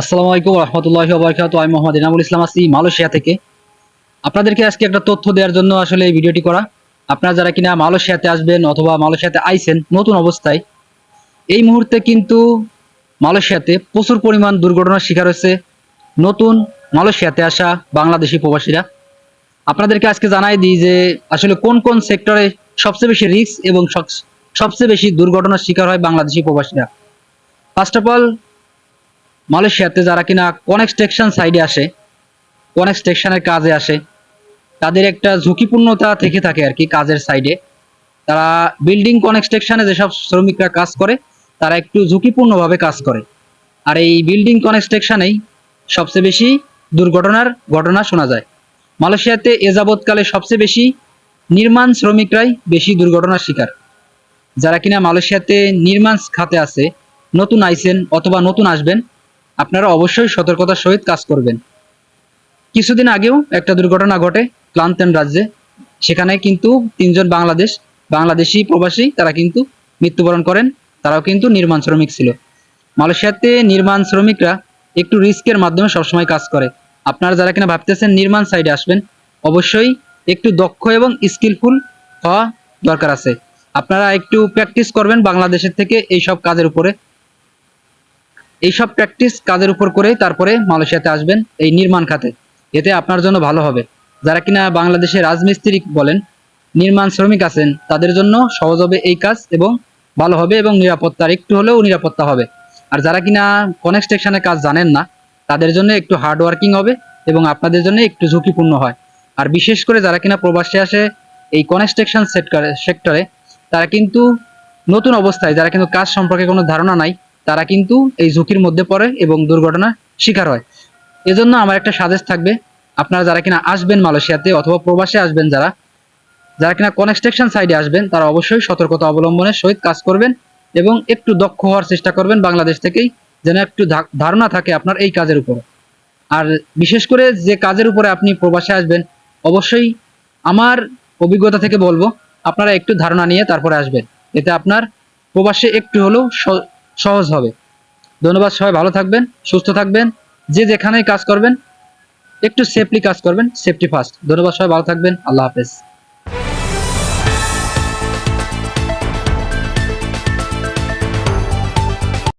আসসালামু আলাইকুম রহমতুল্লাহ বরকাত আমি মোহাম্মদ ইনামুল ইসলাম আছি মালয়েশিয়া থেকে। আপনাদেরকে আজকে একটা তথ্য দেওয়ার জন্য আসলে এই ভিডিওটি করা। আপনারা যারা কিনা মালয়েশিয়াতে আসবেন অথবা মালয়েশিয়াতে আইছেন, নতুন অবস্থায়, এই মুহূর্তে কিন্তু মালয়েশিয়াতে প্রচুর পরিমাণ দুর্ঘটনার শিকার হয়েছে নতুন মালয়েশিয়াতে আসা বাংলাদেশি প্রবাসীরা। আপনাদেরকে আজকে জানাই দিই যে আসলে কোন কোন সেক্টরে সবচেয়ে বেশি রিস্ক এবং সব- সবচেয়ে বেশি দুর্ঘটনার শিকার হয় বাংলাদেশি প্রবাসীরা। ফার্স্ট অফ অল মালয়েশিয়াতে যারা কিনা কনস্ট্রাকশন সাইডে আসে কনস্ট্রাকশনের কাজে আসে, তাদের একটা ঝুঁকিপূর্ণতা থেকে থাকে আর কি কাজের সাইডে তারা বিল্ডিং কনস্ট্রাকশনে যেসব শ্রমিকরা কাজ করে, তারা একটু ঝুঁকিপূর্ণভাবে কাজ করে। আর এই বিল্ডিং কনস্ট্রাকশনেই সবচেয়ে বেশি দুর্ঘটনার ঘটনা শোনা যায়। মালয়েশিয়াতে এ যাবৎকালে সবচেয়ে বেশি নির্মাণ শ্রমিকরাই বেশি দুর্ঘটনার শিকার। যারা কিনা মালয়েশিয়াতে নির্মাণ খাতে আছে নতুন আইসেন অথবা নতুন আসবেন আপনারা অবশ্যই সতর্কতার সহিত কাজ করবেন। কিছুদিন আগেও একটা দুর্ঘটনা ঘটে ক্লান্তেন রাজ্যে। সেখানে কিন্তু তিনজন বাংলাদেশ, বাংলাদেশি প্রবাসী, তারা কিন্তু মৃত্যুবরণ করেন। তারাও কিন্তু নির্মাণ শ্রমিক ছিল। মালয়েশিয়াতে নির্মাণ শ্রমিকরা একটু রিস্কের মাধ্যমে সবসময় কাজ করে। আপনারা যারা কিনা ভাবতেছেন নির্মাণ সাইডে আসবেন, অবশ্যই একটু দক্ষ এবং স্কিলফুল হওয়া দরকার আছে। আপনারা একটু প্র্যাকটিস করবেন বাংলাদেশের থেকে এই সব কাজের উপরে। এইসব প্র্যাকটিস কাজের উপর করেই তারপরে মালয়েশিয়াতে আসবেন এই নির্মাণ খাতে। এতে আপনার জন্য ভালো হবে। যারা কিনা বাংলাদেশে রাজমিস্ত্রি বলেন, নির্মাণ শ্রমিক আছেন, তাদের জন্য সহজ হবে এই কাজ এবং ভালো হবে এবং নিরাপত্তার একটু হলেও নিরাপত্তা হবে। আর যারা কিনা কনস্ট্রাকশনের কাজ জানেন না, তাদের জন্য একটু হার্ড ওয়ার্কিং হবে এবং আপনাদের জন্য একটু ঝুঁকিপূর্ণ হয়। আর বিশেষ করে যারা কিনা প্রবাসে আসে এই কনস্ট্রাকশন সেক্টরে সেক্টরে, তারা কিন্তু নতুন অবস্থায়, যারা কিন্তু কাজ সম্পর্কে কোনো ধারণা নাই তারা কিন্তু এই ঝুঁকির মধ্যে পড়ে এবং দুর্ঘটনার শিকার হয়। এজন্য আমার একটা সাজেস্ট থাকবে, আপনারা যারা কিনা আসবেন মালয়েশিয়াতে অথবা প্রবাসে আসবেন যারা যারা কিনা কনস্ট্রাকশন সাইডে আসবেন, তারা অবশ্যই সতর্কতা অবলম্বনের সহিত কাজ করবেন এবং একটু দক্ষ হওয়ার চেষ্টা করবেন বাংলাদেশ থেকেই, যেন একটু ধারণা থাকে আপনার এই কাজের উপর। আর বিশেষ করে যে কাজের উপরে আপনি প্রবাসে আসবেন, অবশ্যই আমার অভিজ্ঞতা থেকে বলব, আপনারা একটু ধারণা নিয়ে তারপরে আসবেন। এতে আপনার প্রবাসে একটু হলেও সহজ হবে। ধন্যবাদ সবাই, ভালো থাকবেন, সুস্থ থাকবেন। যে যেখানেই কাজ করবেন, একটু সেফলি কাজ করবেন সেফটি ফার্স্ট ধন্যবাদ সবাই, ভালো থাকবেন, আল্লাহ হাফেজ।